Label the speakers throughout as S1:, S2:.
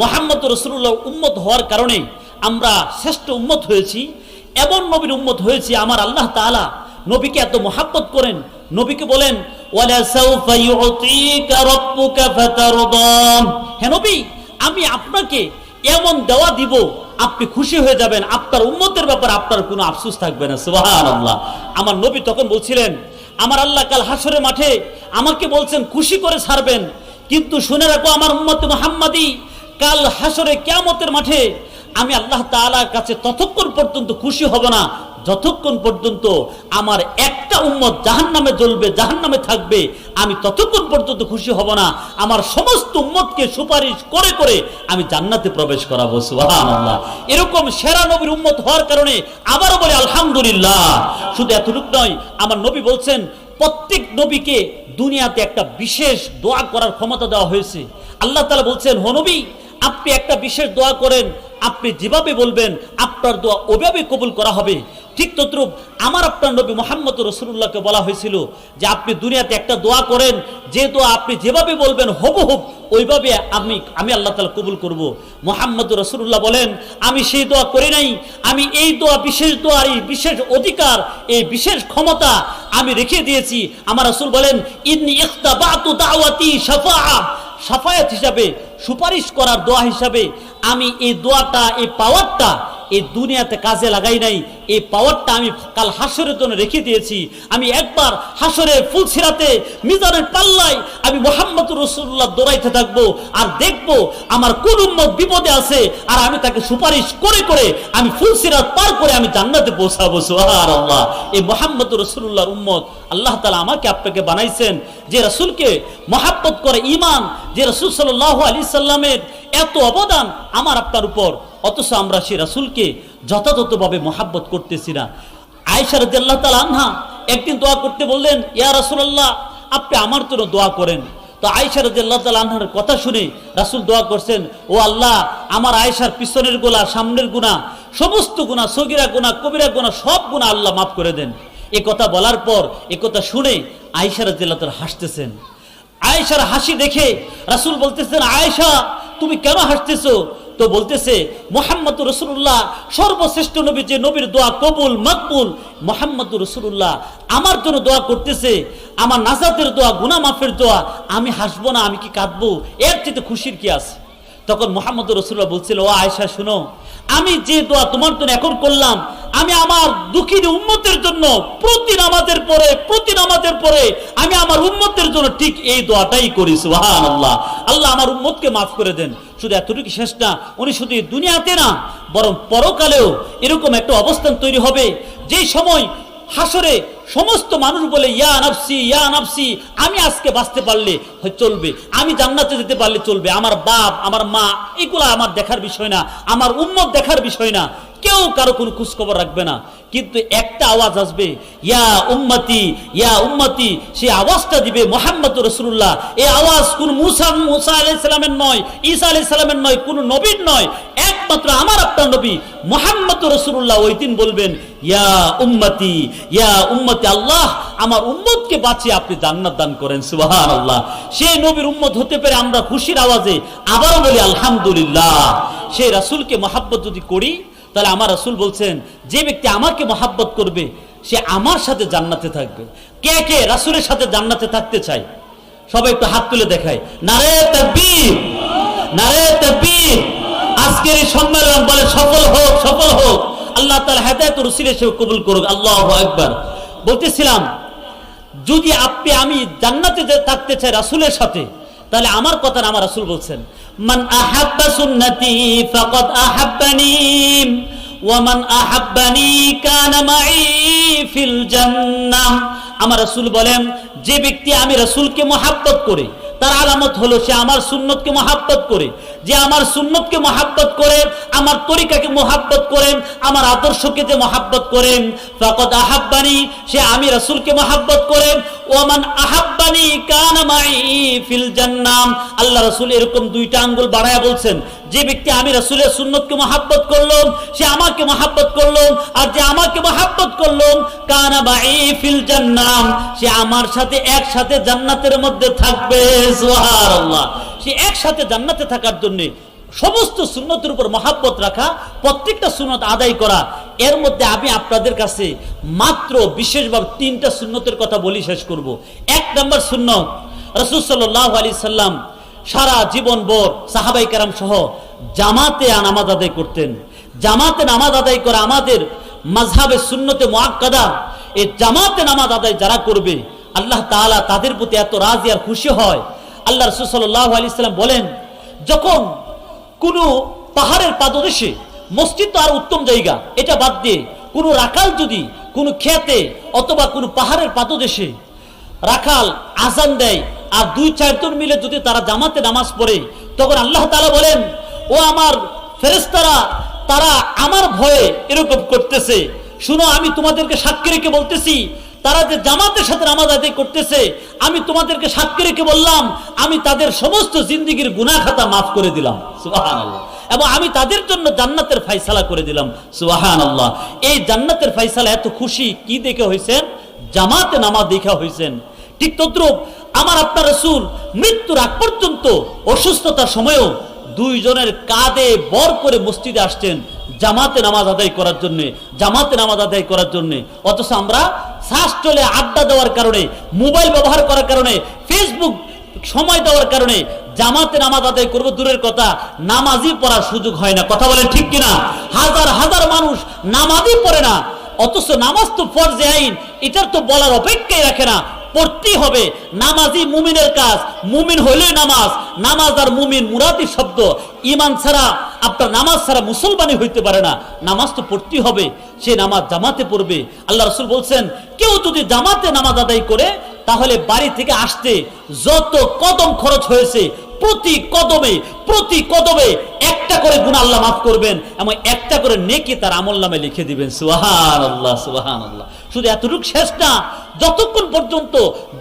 S1: মোহাম্মদ রসুল্লাহ উম্মত হওয়ার কারণে আমরা শ্রেষ্ঠ উম্মত হয়েছি, এমন নবীর উম্মত হয়েছি, আমার আল্লাহ তাআলা নবীকে এত মোহাব্বত করেন। নবীকে বলেন ফাতারদা। নবী, আমি আপনাকে এমন দেওয়া দিব, আপনি খুশি হয়ে যাবেন। আপনার উম্মতের ব্যাপারে আপনার কোনো আফসোস থাকবে না, সুবহানাল্লাহ। আমার নবী তখন বলছিলেন, আমার আল্লাহ কাল হাসরের মাঠে আমাকে বলছেন, খুশি করে ছাড়বেন, কিন্তু শুনে রাখো, আমার উম্মত মুহাম্মাদি কাল হাসরে কিয়ামতের মাঠে আমি আল্লাহ তাআলার কাছে ততক্ষণ পর্যন্ত খুশি হব না, যতক্ষণ পর্যন্ত আমার একটা উম্মত জাহান নামে জ্বলবে জাহান নামে থাকবে, আমি ততক্ষণ পর্যন্ত খুশি হব না। আমার সমস্ত উম্মতকে সুপারিশ করে করে আমি জান্নাতে প্রবেশ করাবো, সুবহানাল্লাহ। এরকম সেরা নবীর উম্মত হওয়ার কারণে আবারও বলে, আলহামদুলিল্লাহ। শুধু এতটুকু নয়, আমার নবী বলছেন, প্রত্যেক নবীকে দুনিয়াতে একটা বিশেষ দোয়া করার ক্ষমতা দেওয়া হয়েছে। আল্লাহ তালা বলছেন হনবী নবী আপনি একটা বিশেষ দোয়া করেন, আপনি যেভাবে বলবেন, আপনার দোয়া ওভাবে কবুল করা হবে। ঠিক তদ্রুপ আমার আপনার নবী মোহাম্মদ রসুল্লাহকে বলা হয়েছিল যে আপনি দুনিয়াতে একটা দোয়া করেন, যে দোয়া আপনি যেভাবে বলবেন হব হোক ওইভাবে আমি আমি আল্লাহ তালা কবুল করব। মোহাম্মদ রসুল্লাহ বলেন, আমি সেই দোয়া করি নাই, আমি এই দোয়া বিশেষ দোয়া এই বিশেষ অধিকার, এই বিশেষ ক্ষমতা আমি রেখে দিয়েছি। আমার রসুল বলেন, ইন্নি ইখতাবাতু দাওয়াতি শাফাআ। সাফায়াত হিসাবে সুপারিশ করার দোয়া হিসাবে আমি এই দোয়াটা এই পাওয়ারটা এই দুনিয়াতে কাজে লাগাই নাই। এই পাওয়ারটা আমি কাল হাসরের জন্য রেখে দিয়েছি। আমি একবার হাসরের ফুলসিরাতে, মিজানের পাল্লায় আমি মোহাম্মদ রসুল্লাহ দৌড়াইতে থাকব আর দেখব আমার কোন উম্মত বিপদে আছে আর আমি তাকে সুপারিশ করে করে আমি ফুলসিরাত পার করে আমি জান্নাতে পৌঁছাবো। সোহার আল্লাহ এই মোহাম্মদ রসুল্লাহর উম্মত, আল্লাহ তালা আমাকে আপনাকে বানাইছেন যে রসুলকে মহাব্বত করে ইমান যে রসুল সাল্লাহ আলী সাল্লামের এত অবদান আমার আপনার উপর। অথচ আমরা সেই রাসুলকে যথাযথভাবে মহাব্বত করতেছি না। আয়সা রাদিয়াল্লাহু তাআলা আনহা একদিন দোয়া করতে বললেন, ইয়া রাসূলুল্লাহ, আপনি আমার জন্য দোয়া করেন। তো আয়সা রাদিয়াল্লাহু তাআলা আনহার কথা শুনে রাসূল দোয়া করছেন, ও আল্লাহ, আমার আয়েশার পিছনের গোলা সামনের গুণা সমস্ত গুণা সগিরা গুণা কবিরা গুণা সব গুণা আল্লাহ মাফ করে দেন। এ কথা বলার পর, এ কথা শুনে আয়েশা রাদিয়াল্লাহু তাআলা হাসতেছেন। আয়েশার হাসি দেখে রাসূল বলতেছেন, আয়েশা, তুমি কেন হাসতেছো? তো বলতেছে, মোহাম্মদ রসুল্লাহ, সর্বশ্রেষ্ঠ নবী যে নবীর দোয়া কবুল, মকবুল। মোহাম্মদ রসুল্লাহ, আমার জন্য দোয়া করতেছে, আমার নাজাতের দোয়া গুনা মাফের দোয়া, আমি হাসবো না, আমি কি কাঁদবো? এর চেয়ে খুশির কি আছে? তখন মোহাম্মদ রসুল্লাহ বলছিল, ও আয়সা শুনো আমি যে দোয়া তোমার জন্য এখন করলাম, আমি আমার দুঃখী উম্মতের জন্য প্রতি নামাজের পরে, প্রতি নামাজের পরে আমি আমার উম্মতের জন্য ঠিক এই দোয়াটাই করি সুহান আল্লাহ আল্লাহ আমার উন্মতকে মাফ করে দেন। শুধু এতটুকু শেষ না, উনি শুধু দুনিয়াতে না, বরং পরকালেও এরকম একটা অবস্থান তৈরি হবে। যে সময় হাসরে সমস্ত মানুষ বলে, ইয়া নাফসি ইয়া নাফসি। আমি আজকে বাঁচতে পারলে চলবে। আমি জান্নাতে যেতে পারলে চলবে। আমার বাপ, আমার মা, এগুলা আমার দেখার বিষয় না। আমার উম্মত দেখার বিষয় না। কেউ কারও কোনো খোঁজখবর রাখবে না। কিন্তু একটা আওয়াজ আসবে, ইয়া উম্মতি ইয়া উম্মতি সেই আওয়াজটা দিবে মোহাম্মদ রসুল্লাহ এই আওয়াজ কোন মুসা মুসা আলাইসালামের নয়, ঈসা আলাইসালামের নয়, কোন নবীর নয়। একমাত্র আমার আপনার নবী মোহাম্মদ রসুল্লাহ ওই দিন বলবেন, ইয়া উম্মতি ইয়া উম্মতি, আল্লাহ আমার উম্মতকে বাঁচিয়ে আপনি জান্নাত দান করেন সুবাহান আল্লাহ সেই নবীর উম্মত হতে পেরে আমরা খুশির আওয়াজে আবারও বলি, আলহামদুলিল্লাহ। সেই রাসূলকে মহাব্বত যদি করি তাহলে আমার রাসূল বলছেন, যে ব্যক্তি আমাকে মহাব্বত করবে, সে আমার সাথে জান্নাতে থাকবে। কে কে রাসূলের সাথে জান্নাতে থাকতে চায়? সবাই একটু হাত তুলে দেখায়। নারে নারে আজকের এই সম্মেলন বলে সফল হোক সফল হোক। আল্লাহ তাআলা হেদায়েত রসিলে সে কবুল করুক। আল্লাহ একবার বলতেছিলাম, যদি আপনি, আমি জান্নাতে থাকতে চাই রাসূলের সাথে তাহলে আমার কথা আমার রাসূল বলছেন। মান আহাব্বা সুন্নতি ফাকাদ আহাব্বানি ওয়ামান আহাব্বানি কানা মাই ফিল জান্নাহ। আমার রাসূল বলেন, যে ব্যক্তি আমি রাসূলকে মহাব্বত করে, তার আলামত হলো সে আমার সুন্নতকে মহাব্বত করে যে আমার সুন্নতকে মহাব্বত করেন, আমার তরিকাকে মহাব্বত করেন, আমার আদর্শকে যে মহাব্বত করেন, ফাকদ আহাব্বানি, সে আমি রাসূলকে মহাব্বত করেন ওমান আহাব্বানি কানা মাই ফিল জান্নাম। আল্লাহ রাসূল এরকম দুইটা আঙ্গুল বাড়ায়া বলছেন, যে ব্যক্তি আমি রাসূলের সুন্নতকে মহাব্বত করল সে আমাকে মহাব্বত করল আর যে আমাকে মহাব্বত করল কানা মাই ফিল জান্নাম, সে আমার সাথে একসাথে জান্নাতের মধ্যে থাকবে, সুবহানাল্লাহ। সে একসাথে জান্নাতে থাকার জন্য সমস্ত সুন্নতের উপর মহাব্বত রাখা, প্রত্যেকটা সুন্নত আদায় করা, এর মধ্যে আমি আপনাদের কাছে মাত্র বিশেষভাবে তিনটা সুন্নতের কথা বলি শেষ করব। এক নম্বর সুন্নত, রসুল সাল্লাহ আলি সাল্লাম সারা জীবন ভর সাহাবাই কারাম সহ জামাতে নামাজ আদায় করতেন। জামাতে নামাজ আদায় করা আমাদের মাঝহাবে সুন্নতে মোয়াক্কাদা এই জামাতে নামাজ আদায় যারা করবে, আল্লাহ তাআলা তাদের প্রতি এত রাজি আর খুশি হয়। আল্লাহ রসুল সাল্লাহ আলি সাল্লাম বলেন, যখন কোনো পাহাড়ের পাদদেশে মসজিদ তো আর উত্তম জায়গা, এটা বাদ দিয়ে কোনো রাখাল যদি কোনো খেতে অথবা কোনো পাহাড়ের পাদদেশে রাখাল আজান দেয় আর দুই চারজন মিলে যদি তারা জামাতে নামাজ পড়ে, তখন আল্লাহ তালা বলেন, ও আমার ফেরেস্তারা তারা আমার ভয়ে এরকম করতেছে। শুনো, আমি তোমাদেরকে সাক্ষী রেখে বলতেছি তারা যে জামাতের সাথে নামাজ আদায় করতেছে, আমি তোমাদেরকে সাক্ষী রেখে বললাম, আমি তাদের সমস্ত জিন্দিগির গুনাহ খাতা মাফ করে দিলাম। এবং আমি তাদের জন্য জান্নাতের ফাইসালা করে দিলাম। সুবহানাল্লাহ। এই জান্নাতের ফাইসালা এত খুশি, কি দেখে হয়েছেন? জামাতে নামাজ দেখা হয়েছেন। ঠিক তদ্রুপ, আমার আপনার রসুল মৃত্যুর আগ পর্যন্ত অসুস্থতার সময়ও দুইজনের কাঁধে বর করে মসজিদে আসছেন জামাতে নামাজ আদায় করার জন্য, জামাতে নামাজ আদায় করার জন্য। অথচ আমরা শ্বাস চলে আড্ডা দেওয়ার কারণে, মোবাইল ব্যবহার করার কারণে, ফেসবুক সময় দেওয়ার কারণে জামাতে নামাজ আদায় করব, দূরের কথা, নামাজই পড়ার সুযোগ হয় না। কথা বলেন ঠিক কিনা? হাজার হাজার মানুষ নামাজই পড়ে না। অথচ নামাজ তো ফরজে আইন, এটার তো বলার অপেক্ষাই রাখে না। পড়তেই হবে। নামাজই মুমিনের কাজ। মুমিন হলে নামাজ। নামাজ আর মুমিন মুরাদি শব্দ। ইমান ছাড়া, আপনার নামাজ ছাড়া মুসলমানই হইতে পারে না। নামাজ তো পড়তেই হবে। সে নামাজ জামাতে পড়বে। আল্লাহ রসুল বলছেন, কেউ যদি জামাতে নামাজ আদায় করে, তাহলে বাড়ি থেকে আসতে যত কদম খরচ হয়েছে প্রতি কদমে প্রতি কদমে একটা করে গুণ আল্লাহ মাফ করবেন এবং একটা করে নেকি তার আমল নামে লিখে দিবেন। সুহান আল্লাহ সুহান আল্লাহ শুধু এতটুকু শেষ না, যতক্ষণ পর্যন্ত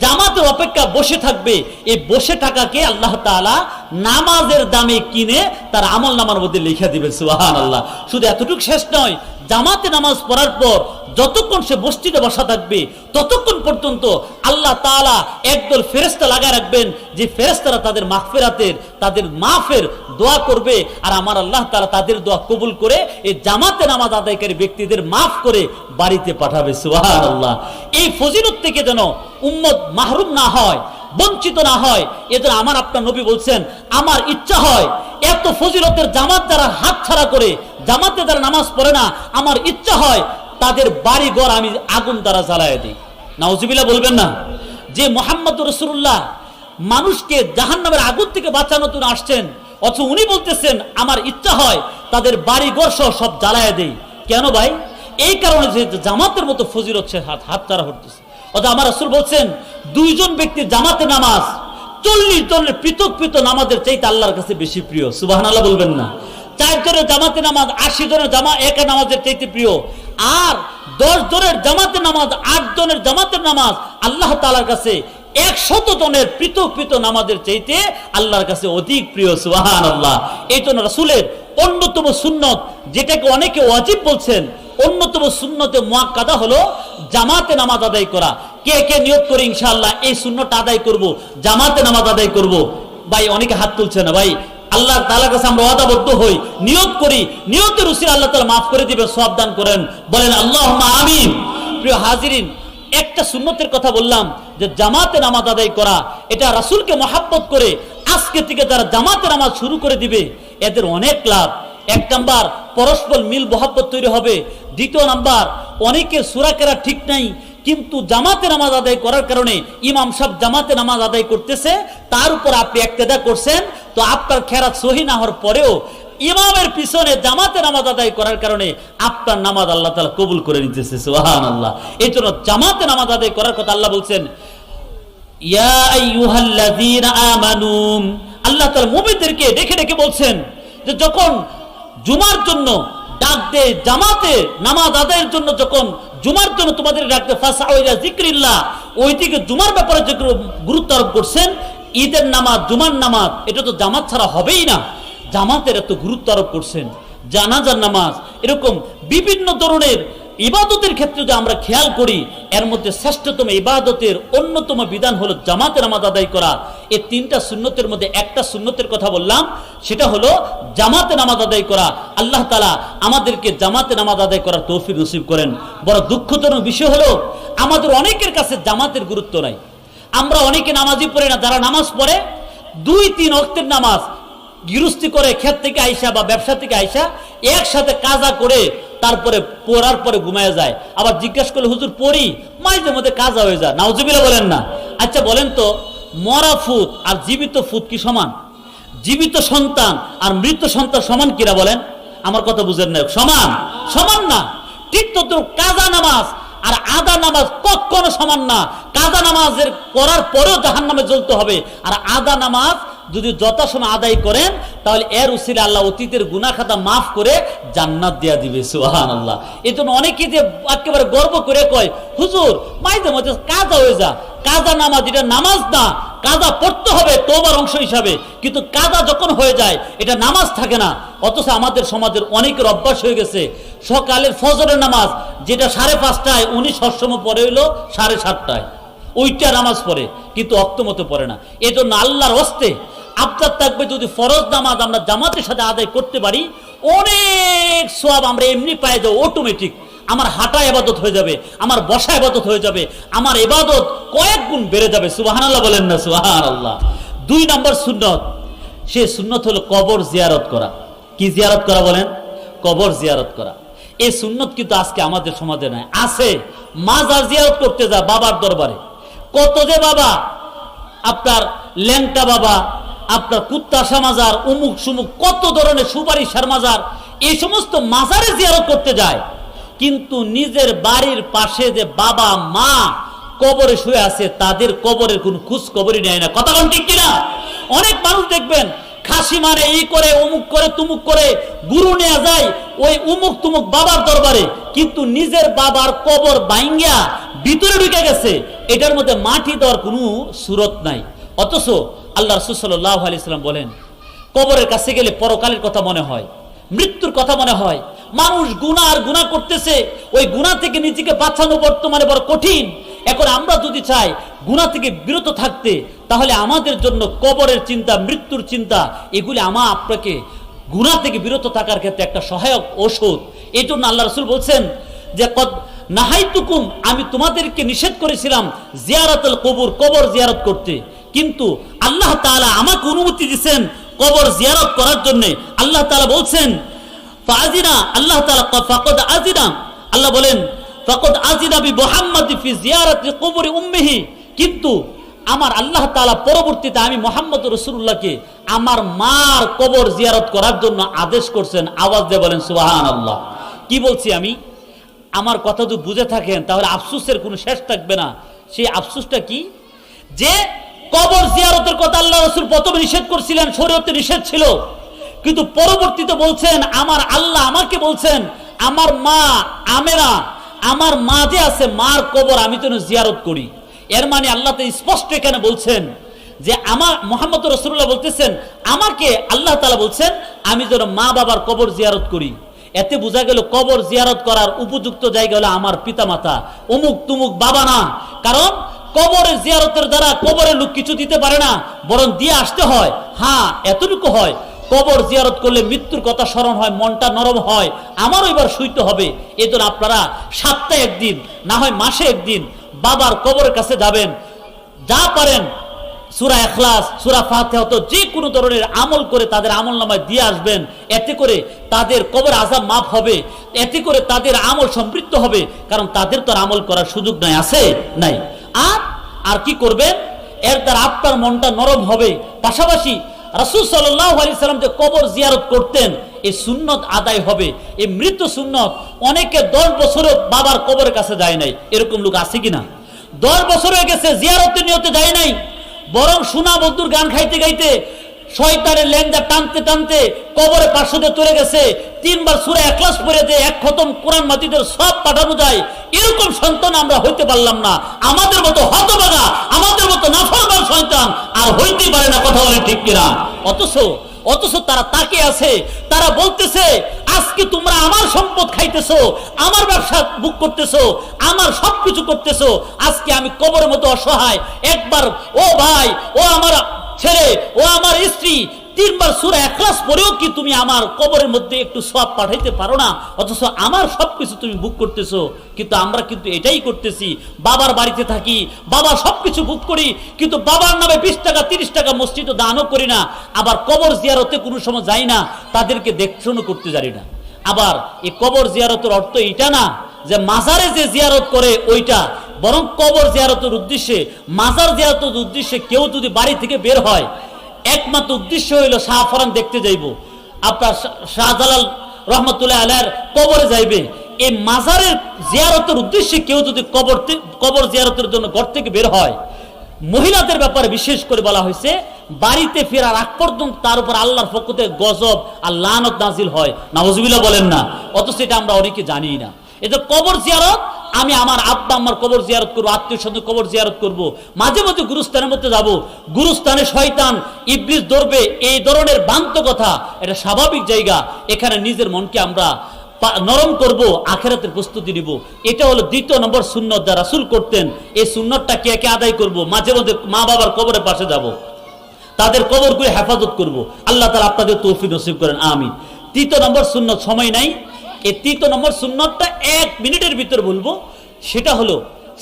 S1: জামাতের অপেক্ষা বসে থাকবে, এই বসে থাকাকে আল্লাহ তাআলা নামাজের দামে কিনে তার আমল নামার মধ্যে লিখে দিবেন সুহান আল্লাহ শুধু এতটুকু শেষ নয়, জামাতে নামাজ পড়ার পর যতক্ষণ সে মসজিদে বসা থাকবে, ততক্ষণ পর্যন্ত আল্লাহ তাআলা একদল ফেরেস্তা লাগায় রাখবেন যে ফেরেস্তারা তাদের মাহফেরাতের তাদের মাফের দোয়া করবে আর আমার আল্লাহ তাআলা তাদের দোয়া কবুল করে এই জামাতে নামাজ আদায়কারী ব্যক্তিদের মাফ করে বাড়িতে পাঠাবে, সুবহানাল্লাহ। এই ফজিলত থেকে যেন উম্মত মাহরুম না হয়, বঞ্চিত না হয় এদের আমার আপনার নবী বলছেন, আমার ইচ্ছা হয় এত ফজিলতের জামাত যারা হাত ছাড়া করে, জামাতে যারা নামাজ পড়ে না, আমার ইচ্ছা হয় তাদের বাড়ি ঘর আমি আগুন দ্বারা জ্বালায় দিই। নাউজিবিল্লাহ বলবেন না। যে মোহাম্মদ রসুল্লাহ মানুষকে জাহান নামের আগুন থেকে বাঁচানো জন্য আসছেন, অথচ উনি বলতেছেন, আমার ইচ্ছা হয় তাদের বাড়ি ঘর সহ সব জ্বালায় দেই। কেন ভাই? এই কারণে যে জামাতের মতো ফজিল হচ্ছে হাত হাত তারা হতেছে অথবা আমার রসুল বলছেন, দুইজন ব্যক্তির জামাতে নামাজ, চল্লিশ জনের পৃথক পৃথক নামাজের চাইতে আল্লাহর কাছে বেশি প্রিয়। সুবাহ আল্লাহ বলবেন না। চার জনের জামাতে নামাজ, আশি জনের জামা, একা নামাজের চাইতে প্রিয়। আর দশ জনের জামাতে নামাজ, আট জনের জামাতের নামাজ, আল্লাহ তালার কাছে একশত জনের পৃথক পৃথক নামাজের চাইতে আল্লাহর কাছে অধিক প্রিয় সুবাহান আল্লাহ এই জন্য রাসুলের অন্যতম সুন্নত, যেটাকে অনেকে ওয়াজিব বলছেন, অন্যতম সুন্নতে মোয়াক্কাদা হলো জামাতে নামাজ আদায় করা। কে কে নিয়োগ করে ইনশাল্লাহ এই শূন্যটা আদায় করব? জামাতে নামাজ আদায় করব। ভাই, অনেকে হাত তুলছে না, ভাই। আল্লাহ তালার কাছে আমরা ওয়াদাবদ্ধ হই নিয়োগ করি, নিয়তের উসির আল্লাহ তালা মাফ করে দিবেন সব দান করেন। বলেন আল্লাহ আমিন। প্রিয় হাজিরিন, একটা সুন্নতের কথা বললাম, যে জামাতে নামাজ আদায় করা, এটা রাসূলকে মহাব্বত করে আজকে থেকে যারা জামাতে নামাজ শুরু করে দিবে। এদের অনেক লাভ। এক নাম্বার, পরস্পর মিল মহাব্বত তৈরি হবে। দ্বিতীয় নাম্বার, অনেকের সুরাকেরা ঠিক নাই। কিন্তু জামাতে নামাজ আদায় করার কারণে ইমাম সাহেব জামাতে নামাজ আদায় করতেছে, তার উপর আপনি একতেদা করছেন, তো আপনার খেরাত সহি না হওয়ার পরেও ইমামের পিছনে জামাতে নামাজ আদায় করার কারণে আপনার নামাজ আল্লাহ তালা কবুল করে নিতেছে সোহান আল্লাহ এই জন্য জামাতে নামাজ আদায় করার কথা আল্লাহ বলছেন আল্লাহ তাআলা মুমিনদেরকে ডেকে ডেকে বলছেন যে, যখন জুমার জন্য ডাক দে জামাতে নামাজ আদায়ের জন্য যখন জুমার জন্য তোমাদের ডাকতে ফাসা ইলা যিকরিল্লাহ। ওই দিকে জুমার ব্যাপারে যে গুরুত্ব আরোপ করছেন, ঈদের নামাজ, জুমার নামাজ, এটা তো জামাত ছাড়া হবেই না। জামাতের এত গুরুত্ব আরোপ করছেন। জানাজার নামাজ, এরকম বিভিন্ন ধরনের ইবাদতের ক্ষেত্রে যদি আমরা খেয়াল করি, এর মধ্যে শ্রেষ্ঠতম ইবাদতের অন্যতম বিধান হলো জামাতের নামাজ আদায় করা। এই তিনটা সুন্নতের মধ্যে একটা সুন্নতের কথা বললাম, সেটা হলো জামাতে নামাজ আদায় করা। আল্লাহ তালা আমাদেরকে জামাতে নামাজ আদায় করার তৌফিক নসিব করেন। বড় দুঃখজনক বিষয় হলো, আমাদের অনেকের কাছে জামাতের গুরুত্ব নাই। আমরা অনেকে নামাজই পড়ি না, যারা নামাজ পড়ে, দুই তিন অক্তের নামাজ গৃহস্থী করে ক্ষেত থেকে আইসা বা ব্যবসা থেকে আইসা একসাথে কাজা করে তারপরে পড়ার পরে ঘুমায় যায়। আবার জিজ্ঞেস করলে, হুজুর, পড়ি? মাঝে মধ্যে কাজা হয়ে যায়। নাউজুবিল্লাহ বলেন না। আচ্ছা বলেন তো মরা ফুত আর জীবিত ফুত কি সমান? জীবিত সন্তান আর মৃত সন্তান সমান কিরা বলেন? আমার কথা বুঝেন না। সমান? সমান না। ঠিক তত কাজা নামাজ আর আদা নামাজ কখনো সমান না। কাজা নামাজের করার পরেও জাহান নামে জ্বলতে হবে। আর আদা নামাজ যদি যথাসময় আদায় করেন, তাহলে এর উসিলে আল্লাহ অতীতের গুনা খাতা মাফ করে জান্নাত দেয়া দিবে সুহান আল্লাহ এই জন্য অনেকে যে একেবারে গর্ব করে কয়, হুজুর মাইতে মধ্যে কাজা হয়ে যা। কাজা নামাজ, এটা নামাজ না। কাজা পড়তে হবে তোবার অংশ হিসাবে। কিন্তু কাজা যখন হয়ে যায়, এটা নামাজ থাকে না। অথচ আমাদের সমাজের অনেকের অভ্যাস হয়ে গেছে। সকালের ফজরের নামাজ, যেটা সাড়ে পাঁচটায়, উনি সবসময় পরে হইল সাড়ে সাতটায়। ওইটা নামাজ পড়ে, কিন্তু অক্তমতো পড়ে না। এই জন্য আল্লাহর হস্তে আপনার থাকবে যদি ফরজ নামাজ আমরা জামাতের সাথে আদায় করতে পারি, অনেক সব আমরা এমনি পাই যাব অটোমেটিক আমার হাঁটা এবাদত হয়ে যাবে, আমার বসা এবাদত হয়ে যাবে, আমার এবাদত কয়েক গুণ বেড়ে যাবে। সুবাহান আল্লাহ বলেন না সুবাহান আল্লাহ দুই নম্বর সুন্নত, সে সুন্নত হলো কবর জিয়ারত করা। কি জিয়ারত করা বলেন? কবর জিয়ারত করা। এই সুন্নত কিন্তু আজকে আমাদের সমাজে নয় আছে মা মাজার জিয়ারত করতে যা বাবার দরবারে। কত যে বাবা, আপনার ল্যাংটা বাবা আপনার কুত্তাশা মাজার উমুক সুমুক, কত ধরনের সুপারিশার মাজার এই সমস্ত মাজারে জিয়ারত করতে যায়। কিন্তু নিজের বাড়ির পাশে যে বাবা, মা কবরে শুয়ে আছে, তাদের কবরের কোন খোঁজ কবরই নেয় না। কথা ঠিক কিনা? অনেক মানুষ দেখবেন, খাসি মারে এই করে অমুক করে, তুমুক করে, গুরু নেওয়া যায়, ওই উমুক তুমুক বাবার দরবারে। কিন্তু নিজের বাবার কবর বাইঙ্গা ভিতরে ঢুকে গেছে। এটার মধ্যে মাটি দেওয়ার কোনো সুরত নাই। অথচ আল্লাহ রসুল্লাহ আলি সাল্লাম বলেন, কবরের কাছে গেলে পরকালের কথা মনে হয়, মৃত্যুর কথা মনে হয়। মানুষ গুণা আর গুণা করতেছে, ওই গুণা থেকে নিজেকে বাঁচানো বর্তমানে বড় কঠিন। এখন আমরা যদি চাই গুণা থেকে বিরত থাকতে, তাহলে আমাদের জন্য কবরের চিন্তা, মৃত্যুর চিন্তা, এগুলি আমা আপনাকে গুণা থেকে বিরত থাকার ক্ষেত্রে একটা সহায়ক ঔষধ। এই জন্য আল্লাহ রসুল বলছেন যে, কদ নাহাইতুকুম, আমি তোমাদেরকে নিষেধ করেছিলাম জিয়ারাতুল কবর কবর জিয়ারত করতে। কিন্তু আল্লাহ তাআলা আমাকে অনুমতি দিচ্ছেন কবর জিয়ারত করার জন্য। আল্লাহ তাআলা বলছেন ফাজিনা আল্লাহ তাআলা ফাকদ আজিনা আল্লাহ বলেন, ফাকদ আজিনা বি মুহাম্মাদ ফি জিয়ারাতি কবরি উম্মিহি। কিন্তু আমার আল্লাহ তাআলা পরবর্তীতে আমি মোহাম্মদ রসুল্লাহকে আমার মার কবর জিয়ারত করার জন্য আদেশ করছেন। আওয়াজ দিয়ে বলেন, সুবহানাল্লাহ। কি বলছি আমি? আমার কথা যদি বুঝে থাকেন, তাহলে আফসুসের কোনো শেষ থাকবে না। সেই আফসুসটা কি? যে কবর জিয়ারতের কথা আল্লাহ রসুল প্রথমে নিষেধ করছিলেন, শরীয়তে নিষেধ ছিল। কিন্তু পরবর্তীতে বলছেন, আমার আল্লাহ আমাকে বলছেন, আমার মা আমেরা, আমার মা যে আছে, মার কবর আমি যেন জিয়ারত করি। এর মানে আল্লাহ তো স্পষ্ট এখানে বলছেন যে, আমার মোহাম্মদ রসুল্লাহ বলতেছেন, আমাকে আল্লাহ তালা বলছেন, আমি যেন মা বাবার কবর জিয়ারত করি। এতে বোঝা গেল কবর জিয়ারত করার উপযুক্ত জায়গা হলো আমার পিতামাতা। অমুক তুমুক বাবা না। কারণ কবরের জিয়ারতের দ্বারা কবরের লোক কিছু দিতে পারে না, বরং দিয়ে আসতে হয়। হ্যাঁ এতটুকু হয়। কবর জিয়ারত করলে মৃত্যুর কথা স্মরণ হয়, মনটা নরম হয়, আমারও এবার শুইতে হবে। এই জন্য আপনারা সপ্তাহে একদিন, না হয় মাসে একদিন বাবার কবরের কাছে যাবেন। যা পারেন, সুরা এখলাস সুরা ফাতে হতো যে কোনো ধরনের আমল করে তাদের আমল নামায় দিয়ে আসবেন। এতে করে তাদের কবর আজাব মাফ হবে। এতে করে তাদের আমল সমৃদ্ধ হবে। কারণ তাদের তো আমল করার সুযোগ নাই, আছে? নাই। আর আর কি করবেন এর দ্বারা আপনার মনটা নরম হবে। পাশাপাশি রাসুল সাল্লাম যে কবর জিয়ারত করতেন এই সুন্নত আদায় হবে। এই মৃত সুন্নত অনেকে দশ বছরও বাবার কবরের কাছে যায় নাই। এরকম লোক আছে কিনা? দশ বছর হয়ে গেছে জিয়ারতের নিয়তে যায় নাই। বরং সোনা বদ্দুর গান খাইতে গাইতে শয়তানের লেনদা টানতে টানতে কবরে পার্শ্বদে চলে গেছে। তিনবার সুরে একলাস পরে যে এক খতম কোরআন মাতিদের সব পাঠানো যায়, এরকম সন্তান আমরা হইতে পারলাম না। আমাদের মতো হতবাগা আমাদের মতো নাফরবার সন্তান আর হইতে পারে না কথা বলে ঠিক কিনা। অথচ অথচ তারা তাকে আছে, তারা বলতেছে তোমরা আমার সম্পদ খাইতেছো, আমার ব্যবসা বুক করতেছো, আমার সবকিছু করতেছো, আজকে আমি কবরের মতো অসহায়। একবার, ও ভাই, ও আমার ছেলে, ও আমার স্ত্রী, তিনবার সুরা একলাস পরেও কি তুমি আমার কবরের মধ্যে একটু সব পাঠাইতে পারো না? অথচ আমার সবকিছু তুমি বুক করতেছো। কিন্তু আমরা কিন্তু এটাই করতেছি, বাবার বাড়িতে থাকি, বাবা সবকিছু বুক করি, কিন্তু বাবার নামে বিশ টাকা, তিরিশ টাকা মসজিদে দানও করি না। আবার কবর জিয়ারতে কোনো সময় যাই না, তাদেরকে দেখশনও করতে জানি না। আবার এই কবর জিয়ারতের অর্থ এটা না যে মাজারে যে জিয়ারত করে ওইটা। বরং কবর জিয়ারতের উদ্দেশ্যে, মাজার জিয়ারতের উদ্দেশ্যে কেউ যদি বাড়ি থেকে বের হয়, একমাত্র উদ্দেশ্য হইল শাহফরান দেখতে যাইব। আপনার শাহজালাল রহমতুল্লাহ আলার কবরে যাইবে। এই মাজারের জিয়ারতের উদ্দেশ্যে কেউ যদি কবর কবর জিয়ারতের জন্য ঘর থেকে বের হয়, মহিলাদের ব্যাপারে বিশেষ করে বলা হয়েছে বাড়িতে ফেরার আগ পর্যন্ত তার উপর আল্লাহর পক্ষ থেকে গজব আর লানত নাজিল হয়। নাওজবিল্লা বলেন না, অথচ এটা আমরা অনেকে জানি না। এটা কবর জিয়ারত, আমি আমার আব্বা আমার কবর জিয়ারত করব, আত্মীয় স্বজন কবর জিয়ারত করব, মাঝে মধ্যে গুরুস্থানের মধ্যে যাব। গুরুস্থানে শয়তান, ইবলিস ধরবে, এই ধরনের বান্ত কথা এটা স্বাভাবিক জায়গা। এখানে নিজের মনকে আমরা নরম করব, আখেরাতের প্রস্তুতি নিব। এটা হলো দ্বিতীয় নম্বর সুন্নত যা রাসুল করতেন, এই সুন্নতটা কে কে আদায় করব? মাঝে মধ্যে মা বাবার কবরের পাশে যাব। তাদের কবরগুলি হেফাজত করব। আল্লাহ তালা আপনাদের তৌফি নসিব করেন আমি তৃতীয় নম্বর সুন্নত, সময় নাই। এই তৃতীয় নম্বর সুন্নতটা এক মিনিটের ভিতর বলব। সেটা হলো,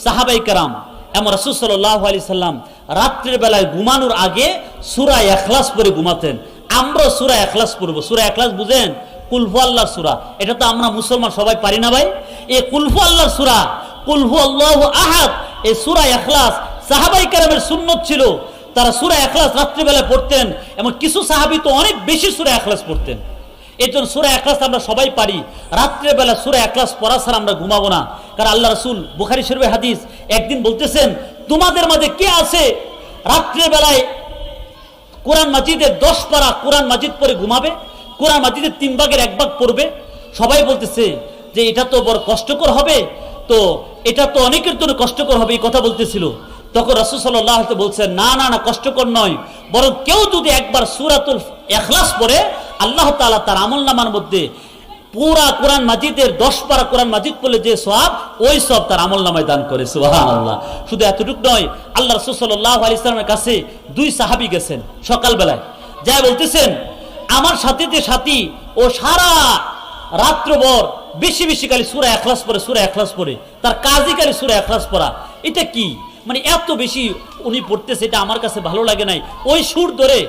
S1: সাহাবাই কারাম, এমন রাসুল সাল্লাহ আলি সাল্লাম রাত্রের বেলায় ঘুমানোর আগে সুরা এখলাস পরে ঘুমাতেন। আমরা সুরা এখলাস পড়ব। সুরা এখলাস বুঝেন? কুলফু আল্লাহ সুরা। এটা তো আমরা মুসলমান সবাই পারি না ভাই। এই কুলফু আল্লাহ সুরা কুলফু আল্লাহ আহাদ, এই সুরা এখলাস সাহাবাই কারামের সুন্নত ছিল। তারা সুরা এখলাস রাত্রিবেলায় পড়তেন, এবং কিছু সাহাবি তো অনেক বেশি সুরা এখলাস পড়তেন। এই জন্য সুরা এখলাস আমরা সবাই পারি। রাত্রেবেলা সুরা এখলাস পড়া ছাড়া আমরা ঘুমাবো না। কারণ আল্লাহ রসুল বুখারি শরীফের হাদিস একদিন বলতেছেন, তোমাদের মাঝে কে আছে রাত্রের বেলায় কোরআন মাজিদের দশ পারা কোরআন মাজিদ পরে ঘুমাবে? কোরআন মাজিদের তিন ভাগের এক ভাগ পড়বে? সবাই বলতেছে, যে এটা তো বড় কষ্টকর হবে। তো এটা তো অনেকের জন্য কষ্টকর হবে, এই কথা বলতেছিল। তখন রাসুল সাল্লাহ বলছেন, না না না, কষ্টকর নয়। বরং কেউ যদি একবার সুরাতুল এখলাস পড়ে, আল্লাহ তাআলা তার আমল নামার মধ্যে পুরা কোরআন মাজিদের দশ পারা কোরআন মাজিদ বলে যে সব ওই সব তার আমল নামায় দান করে। সুহান শুধু এতটুকু নয়, আল্লাহ রসুল সাল্লাহ আলি ইসলামের কাছে দুই সাহাবি গেছেন সকালবেলায়। যা বলতেছেন, আমার সাথে যে সাথী, ও সারা রাত্রভর বেশি বেশি খালি সুরা এখলাস পরে সুরা এখলাস পরে তার কাজই খালি সুরা এখলাস পড়া। এটা কি? মানে এত বেশি উনি পড়তেছে এটা আমার কাছে ভালো লাগে নাই। ওই সুর ধরে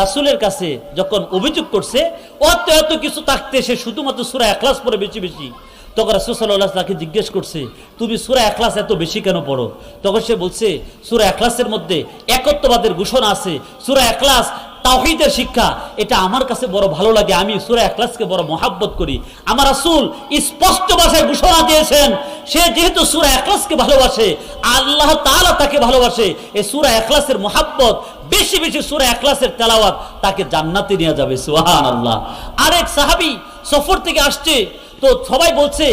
S1: রাসুলের কাছে যখন অভিযোগ করছে, অত এত কিছু থাকতে সে শুধুমাত্র সুরা একলাস পরে বেশি বেশি। তখন রাসুল সাল্লাহ তাকে জিজ্ঞেস করছে, তুমি সুরা একলাস এত বেশি কেন পড়ো? তখন সে বলছে, সুরা একলাসের মধ্যে একত্ববাদের ঘোষণা আছে। সুরা এখলাস তাওহীদের শিক্ষা, এটা আমার কাছে বড় ভালো লাগে। আমি সুরা এখলাসকে বড় মহাব্বত করি। আমার রাসূল স্পষ্ট ভাষায় ঘোষণা দিয়েছেন, সে যেহেতু সুরা এখলাসকে ভালোবাসে, আল্লাহ তাআলা তাকে ভালোবাসে, এই সুরা এখলাসের মহাব্বত, বেশি বেশি সুরা এখলাসের তেলাওয়াত তাকে জান্নাতে নিয়ে যাবে, সুবহানাল্লাহ। আরেক সাহাবী সফর থেকে আসছে, তো সবাই বলছে,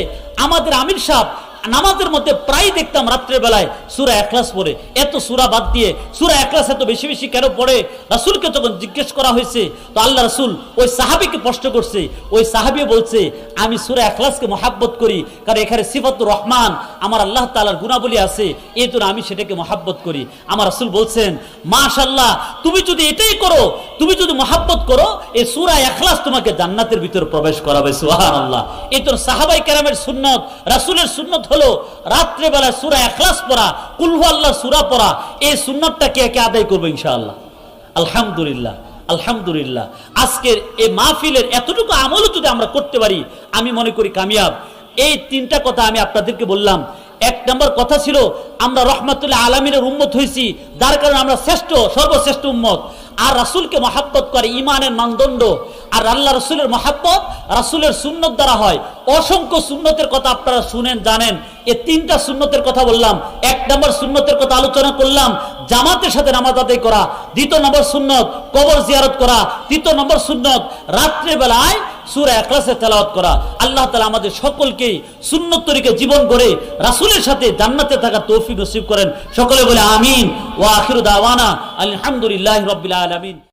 S1: আমাদের আমির সাহেব নামাজের মধ্যে প্রায় দেখতাম রাত্রের বেলায় সুরা একলাস পড়ে। এত সুরা বাদ দিয়ে সুরা একলাস এত বেশি বেশি কেন পড়ে? রাসুলকে যখন জিজ্ঞেস করা হয়েছে, তো আল্লাহ রাসুল ওই সাহাবিকে প্রশ্ন করছে। ওই সাহাবি বলছে, আমি সুরা একলাসকে মহাব্বত করি, কারণ এখানে সিফাতুর রহমান, আমার আল্লাহ তালার গুণাবলী আছে, এই জন্য আমি সেটাকে মহাব্বত করি। আমার রাসুল বলছেন মাশাল্লাহ তুমি যদি এটাই করো, তুমি যদি মহাব্বত করো, এই সুরা এখলাস তোমাকে জান্নাতের ভিতরে প্রবেশ করাবে সুহান আল্লাহ এই তো সাহাবাই কেরামের সুন্নত, রাসুলের সুন্নত হলো রাত্রেবেলা সুরা এখলাস পড়া কুলহু আল্লাহ সুরা পড়া, এই সুন্নতটা কে কে আদায় করব ইনশাআল্লাহ? আলহামদুলিল্লাহ আলহামদুলিল্লাহ। আজকের এই মাহফিলের এতটুকু আমলও যদি আমরা করতে পারি, আমি মনে করি কামিয়াব। এই তিনটা কথা আমি আপনাদেরকে বললাম। এক নম্বর কথা ছিল, আমরা রহমতুল্লাহ আলমিনের উম্মত হয়েছি, যার কারণে আমরা শ্রেষ্ঠ, সর্বশ্রেষ্ঠ উম্মত। আর রাসুলকে মহাব্বত করে ইমানের মানদণ্ড। আর আল্লাহ রসুলের মহাব্বত, রাসুলের সুন্নত দ্বারা হয়। অসংখ্য সুন্নতের কথা আপনারা শুনেন, জানেন। এ তিনটা সুন্নতের কথা বললাম। এক নম্বর সুন্নতের কথা আলোচনা করলাম, জামাতের সাথে নামাজ আদায় করা। দ্বিতীয় নম্বর সুন্নত, কবর জিয়ারত করা। তৃতীয় নম্বর সুন্নত রাত্রে বেলায় সুরা একলাসে তেলাওয়াত করা। আল্লাহ তালা আমাদের সকলকে সুন্নত তরিকে জীবন গড়ে রাসুলের সাথে জান্নাতে থাকা তৌফিক নসিব করেন। সকলে বলে আমিন। ও আখির দাওয়ানা আলহামদুলিল্লাহ রবিল alamin.